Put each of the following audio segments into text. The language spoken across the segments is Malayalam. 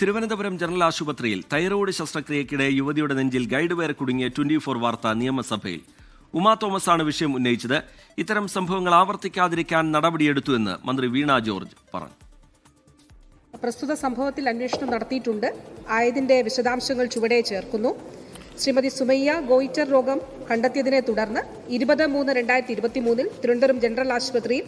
തിരുവനന്തപുരം ജനറൽ ആശുപത്രിയിൽ തൈറോയ്ഡ് ശസ്ത്രക്രിയയ്ക്കിടെ യുവതിയുടെ നെഞ്ചിൽ ഗൈഡ് വയർ കുടുങ്ങിയ ട്വന്റി ഫോർ വാർത്ത നിയമസഭയിൽ. ഉമാ തോമസ് ആണ് വിഷയം ഉന്നയിച്ചത്. ഇത്തരം സംഭവങ്ങൾ ആവർത്തിക്കാതിരിക്കാൻ നടപടിയെടുത്തുവെന്ന് മന്ത്രി വീണ ജോർജ് പറഞ്ഞു. പ്രസ്തുത സംഭവത്തിൽ അന്വേഷണം നടത്തിയിട്ടുണ്ട്. ആയതിന്റെ വിശദാംശങ്ങൾ ചുവടെ ചേർക്കുന്നു. ശ്രീമതി സുമയ്യ ഗോയിറ്റർ രോഗം കണ്ടെത്തിയതിനെ തുടർന്ന് ഇരുപത് മൂന്ന് രണ്ടായിരത്തി ഇരുപത്തി മൂന്നിൽ തിരുവനന്തപുരം ജനറൽ ആശുപത്രിയിൽ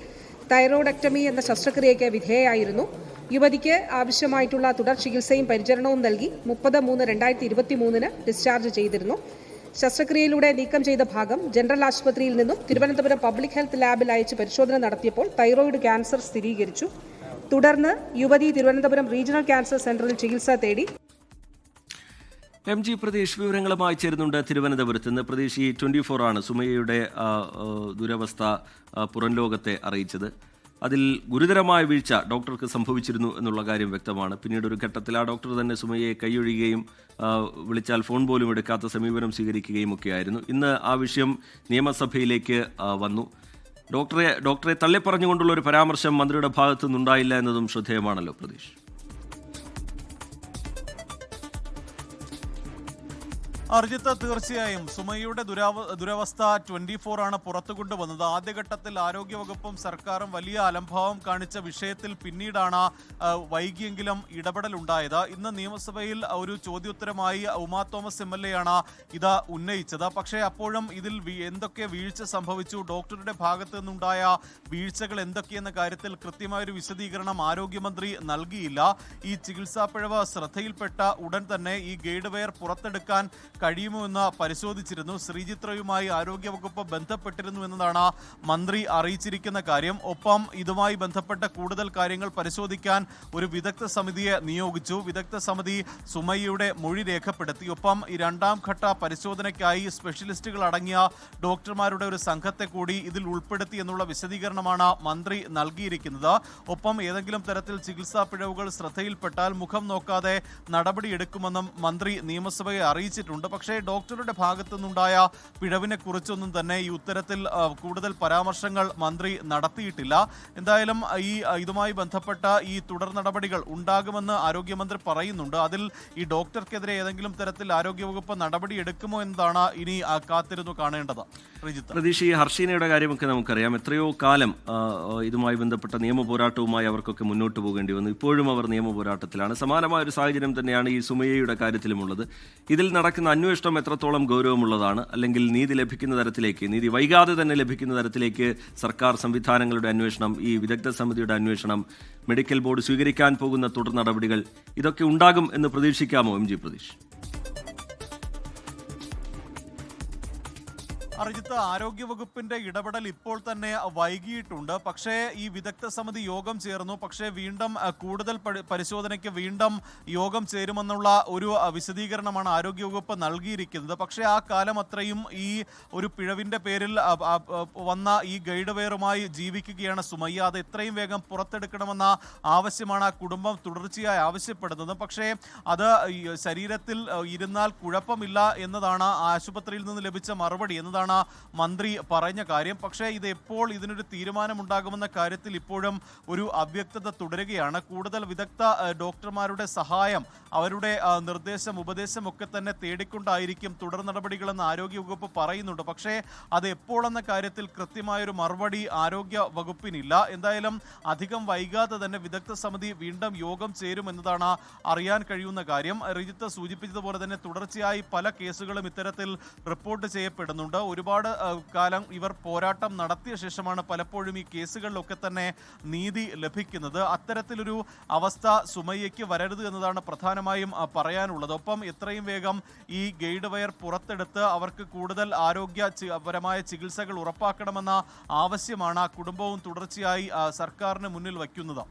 തൈറോയ്ഡക്ടമി എന്ന ശസ്ത്രക്രിയയ്ക്ക് വിധേയയായിരുന്നു. യുവതിക്ക് ആവശ്യമായിട്ടുള്ള തുടർ ചികിത്സയും പരിചരണവും നൽകി മുപ്പത് മൂന്ന് രണ്ടായിരത്തി ഇരുപത്തി മൂന്നിന് ഡിസ്ചാർജ് ചെയ്തിരുന്നു. ശസ്ത്രക്രിയയിലൂടെ നീക്കം ചെയ്ത ഭാഗം ജനറൽ ആശുപത്രിയിൽ നിന്നും തിരുവനന്തപുരം പബ്ലിക് ഹെൽത്ത് ലാബിൽ അയച്ച് പരിശോധന നടത്തിയപ്പോൾ തൈറോയിഡ് ക്യാൻസർ സ്ഥിരീകരിച്ചു. തുടർന്ന് യുവതി തിരുവനന്തപുരം റീജിയണൽ ക്യാൻസർ സെന്ററിൽ ചികിത്സ തേടി. എം ജി പ്രതീഷ് വിവരങ്ങളുമായി ചേരുന്നുണ്ട് തിരുവനന്തപുരത്ത്. നിന്ന് പ്രതീഷ് ഈ ട്വന്റി ഫോർ ആണ് ആ, ദുരവസ്ഥ പുറംലോകത്തെ പുറം ലോകത്തെ അറിയിച്ചത്. അതിൽ ഗുരുതരമായ വീഴ്ച ഡോക്ടർക്ക് സംഭവിച്ചിരുന്നു എന്നുള്ള കാര്യം വ്യക്തമാണ്. പിന്നീട് ഒരു ഘട്ടത്തിൽ ആ ഡോക്ടർ തന്നെ സുമയെ കൈയൊഴിയുകയും വിളിച്ചാൽ ഫോൺ പോലും എടുക്കാത്ത സമീപനം സ്വീകരിക്കുകയും ഒക്കെയായിരുന്നു. ഇന്ന് ആ വിഷയം നിയമസഭയിലേക്ക് വന്നു. ഡോക്ടറെ ഡോക്ടറെ തള്ളിപ്പറഞ്ഞുകൊണ്ടുള്ള ഒരു പരാമർശം മന്ത്രിയുടെ ഭാഗത്തു നിന്നുണ്ടായില്ല എന്നതും ശ്രദ്ധേയമാണല്ലോ പ്രതീഷ്. അർജിത്ത് തീർച്ചയായും സുമയ്യയുടെ ദുരാവ ദുരവസ്ഥ ട്വന്റി ഫോർ ആണ് പുറത്തു കൊണ്ടുവന്നത് ആദ്യഘട്ടത്തിൽ ആരോഗ്യവകുപ്പും സർക്കാരും വലിയ അലംഭാവം കാണിച്ച വിഷയത്തിൽ പിന്നീടാണ് വൈകിയെങ്കിലും ഇടപെടൽ ഉണ്ടായത് ഇന്ന് നിയമസഭയിൽ ഒരു ചോദ്യോത്തരമായി Uma Thomas M L A ആണ് ഇത് ഉന്നയിച്ചത്. പക്ഷേ അപ്പോഴും ഇതിൽ എന്തൊക്കെ വീഴ്ച സംഭവിച്ചു ഡോക്ടറുടെ ഭാഗത്തു നിന്നുണ്ടായ വീഴ്ചകൾ എന്തൊക്കെയെന്ന കാര്യത്തിൽ കൃത്യമായൊരു വിശദീകരണം ആരോഗ്യമന്ത്രി നൽകിയില്ല. ഈ ചികിത്സാ പിഴവ് ശ്രദ്ധയിൽപ്പെട്ട ഉടൻ തന്നെ ഈ ഗൈഡ് വെയർ പുറത്തെടുക്കാൻ കഴിയുമോ എന്ന് പരിശോധിച്ചിരുന്നു. ശ്രീചിത്രയുമായി ആരോഗ്യവകുപ്പ് ബന്ധപ്പെട്ടിരുന്നു എന്നതാണ് മന്ത്രി അറിയിച്ചിരിക്കുന്ന കാര്യം. ഒപ്പം ഇതുമായി ബന്ധപ്പെട്ട കൂടുതൽ കാര്യങ്ങൾ പരിശോധിക്കാൻ ഒരു വിദഗ്ധ സമിതിയെ നിയോഗിച്ചു. വിദഗ്ധ സമിതി സുമയ്യയുടെ മൊഴി രേഖപ്പെടുത്തി. ഒപ്പം രണ്ടാം ഘട്ട പരിശോധനയ്ക്കായി സ്പെഷ്യലിസ്റ്റുകൾ അടങ്ങിയ ഡോക്ടർമാരുടെ ഒരു സംഘത്തെ കൂടി ഇതിൽ ഉൾപ്പെടുത്തി എന്നുള്ള വിശദീകരണമാണ് മന്ത്രി നൽകിയിരിക്കുന്നത്. ഒപ്പം ഏതെങ്കിലും തരത്തിൽ ചികിത്സാ പിഴവുകൾ ശ്രദ്ധയിൽപ്പെട്ടാൽ മുഖം നോക്കാതെ നടപടിയെടുക്കുമെന്നും മന്ത്രി നിയമസഭയെ അറിയിച്ചിട്ടുണ്ട്. പക്ഷേ ഡോക്ടറുടെ ഭാഗത്തു നിന്നുണ്ടായ പിഴവിനെ കുറിച്ചൊന്നും തന്നെ ഈ ഉത്തരത്തിൽ കൂടുതൽ പരാമർശങ്ങൾ മന്ത്രി നടത്തിയിട്ടില്ല. എന്തായാലും ഈ ഇതുമായി ബന്ധപ്പെട്ട ഈ തുടർ നടപടികൾ ഉണ്ടാകുമെന്ന് ആരോഗ്യമന്ത്രി പറയുന്നുണ്ട്. അതിൽ ഈ ഡോക്ടർക്കെതിരെ ഏതെങ്കിലും തരത്തിൽ ആരോഗ്യവകുപ്പ് നടപടി എടുക്കുമോ എന്നതാണ് ഇനി കാത്തിരുന്നു കാണേണ്ടത്. പ്രതീക്ഷ ഈ ഹർഷീനയുടെ കാര്യമൊക്കെ നമുക്കറിയാം. എത്രയോ കാലം ഇതുമായി ബന്ധപ്പെട്ട നിയമ പോരാട്ടവുമായി അവർക്കൊക്കെ മുന്നോട്ട് പോകേണ്ടി വന്നു. ഇപ്പോഴും അവർ നിയമ പോരാട്ടത്തിലാണ്. സമാനമായ ഒരു സാഹചര്യം തന്നെയാണ് ഈ സുമയ്യയുടെ കാര്യത്തിലുമുള്ളത്. ഇതിൽ നടക്കുന്ന അന്വേഷണം എത്രത്തോളം ഗൗരവമുള്ളതാണ് അല്ലെങ്കിൽ നീതി ലഭിക്കുന്ന തരത്തിലേക്ക് നീതി വൈകാതെ തന്നെ ലഭിക്കുന്ന തരത്തിലേക്ക് സർക്കാർ സംവിധാനങ്ങളുടെ അന്വേഷണം ഈ വിദഗ്ധ സമിതിയുടെ അന്വേഷണം മെഡിക്കൽ ബോർഡ് സ്വീകരിക്കാൻ പോകുന്ന തുടർ നടപടികൾ ഇതൊക്കെ ഉണ്ടാകും എന്ന് പ്രതീക്ഷിക്കാമോ എം ജി പ്രതീഷ്? അർജിത്ത് ആരോഗ്യവകുപ്പിന്റെ ഇടപെടൽ ഇപ്പോൾ തന്നെ വൈകിയിട്ടുണ്ട്. പക്ഷേ ഈ വിദഗ്ധ സമിതി യോഗം ചേർന്നു. പക്ഷേ വീണ്ടും കൂടുതൽ പരി- പരിശോധനയ്ക്ക് വീണ്ടും യോഗം ചേരുമെന്നുള്ള ഒരു വിശദീകരണമാണ് ആരോഗ്യവകുപ്പ് നൽകിയിരിക്കുന്നത്. പക്ഷേ ആ കാലം അത്രയും ഈ ഒരു പിഴവിന്റെ പേരിൽ വന്ന ഈ ഗൈഡ് വെയറുമായി ജീവിക്കുകയാണ് സുമയ്യ. അത് എത്രയും വേഗം പുറത്തെടുക്കണമെന്ന ആവശ്യമാണ് ആ കുടുംബം തുടർച്ചയായി ആവശ്യപ്പെടുന്നത്. പക്ഷേ അത് ശരീരത്തിൽ ഇരുന്നാൽ കുഴപ്പമില്ല എന്നതാണ് ആശുപത്രിയിൽ നിന്ന് ലഭിച്ച മറുപടി എന്നതാണ് മന്ത്രി പറഞ്ഞ കാര്യം. പക്ഷേ ഇത് എപ്പോൾ ഇതിനൊരു തീരുമാനമുണ്ടാകുമെന്ന കാര്യത്തിൽ ഇപ്പോഴും ഒരു അവ്യക്തത തുടരുകയാണ്. കൂടുതൽ വിദഗ്ധ ഡോക്ടർമാരുടെ സഹായം അവരുടെ നിർദ്ദേശം ഉപദേശം ഒക്കെ തന്നെ തേടിക്കൊണ്ടായിരിക്കും തുടർ നടപടികളെന്ന് ആരോഗ്യവകുപ്പ് പറയുന്നുണ്ട്. പക്ഷേ അത് എപ്പോഴെന്ന കാര്യത്തിൽ കൃത്യമായൊരു മറുപടി ആരോഗ്യ വകുപ്പിനില്ല. എന്തായാലും അധികം വൈകാതെ തന്നെ വിദഗ്ധ സമിതി വീണ്ടും യോഗം ചേരും എന്നതാണ് അറിയാൻ കഴിയുന്ന കാര്യം. റിജിത്ത് സൂചിപ്പിച്ചതുപോലെ തന്നെ തുടർച്ചയായി പല കേസുകളും ഇത്തരത്തിൽ റിപ്പോർട്ട് ചെയ്യപ്പെടുന്നുണ്ട്. ഒരുപാട് കാലം ഇവർ പോരാട്ടം നടത്തിയ ശേഷമാണ് പലപ്പോഴും ഈ കേസുകളിലൊക്കെ തന്നെ നീതി ലഭിക്കുന്നത്. അത്തരത്തിലൊരു അവസ്ഥ സുമയ്യയ്ക്ക് വരരുത് എന്നതാണ് പ്രധാനമായും പറയാനുള്ളത്. ഒപ്പം എത്രയും വേഗം ഈ ഗൈഡ് വയർ പുറത്തെടുത്ത് അവർക്ക് കൂടുതൽ ആരോഗ്യപരമായ പരമായ ചികിത്സകൾ ഉറപ്പാക്കണമെന്ന ആവശ്യമാണ് ആ കുടുംബവും തുടർച്ചയായി സർക്കാരിന് മുന്നിൽ വയ്ക്കുന്നത്.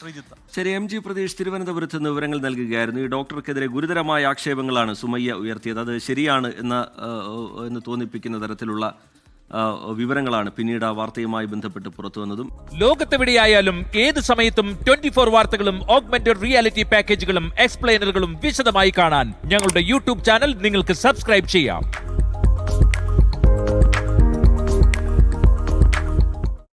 ശ്രീജിത്ത്. ശരി എം ജി പ്രതീഷ് തിരുവനന്തപുരത്ത് നിന്ന് വിവരങ്ങൾ നൽകുകയായിരുന്നു. ഈ ഡോക്ടർക്കെതിരെ ഗുരുതരമായ ആക്ഷേപങ്ങളാണ് സുമയ്യ ഉയർത്തിയത്. അത് ശരിയാണ് എന്ന എന്ന് തോന്നിപ്പിക്കുന്ന തരത്തിലുള്ള വിവരങ്ങളാണ് പിന്നീട് ആ വാർത്തയുമായി ബന്ധപ്പെട്ട് പുറത്തു വന്നതും. ലോകത്തെവിടെയായാലും ഏത് സമയത്തും ട്വന്റി ഫോർ വാർത്തകളും ഓഗ്മെന്റഡ് റിയാലിറ്റി പാക്കേജുകളും എക്സ്പ്ലെയിനറുകളും വിശദമായി കാണാൻ ഞങ്ങളുടെ യൂട്യൂബ് ചാനൽ നിങ്ങൾക്ക് സബ്സ്ക്രൈബ് ചെയ്യാം.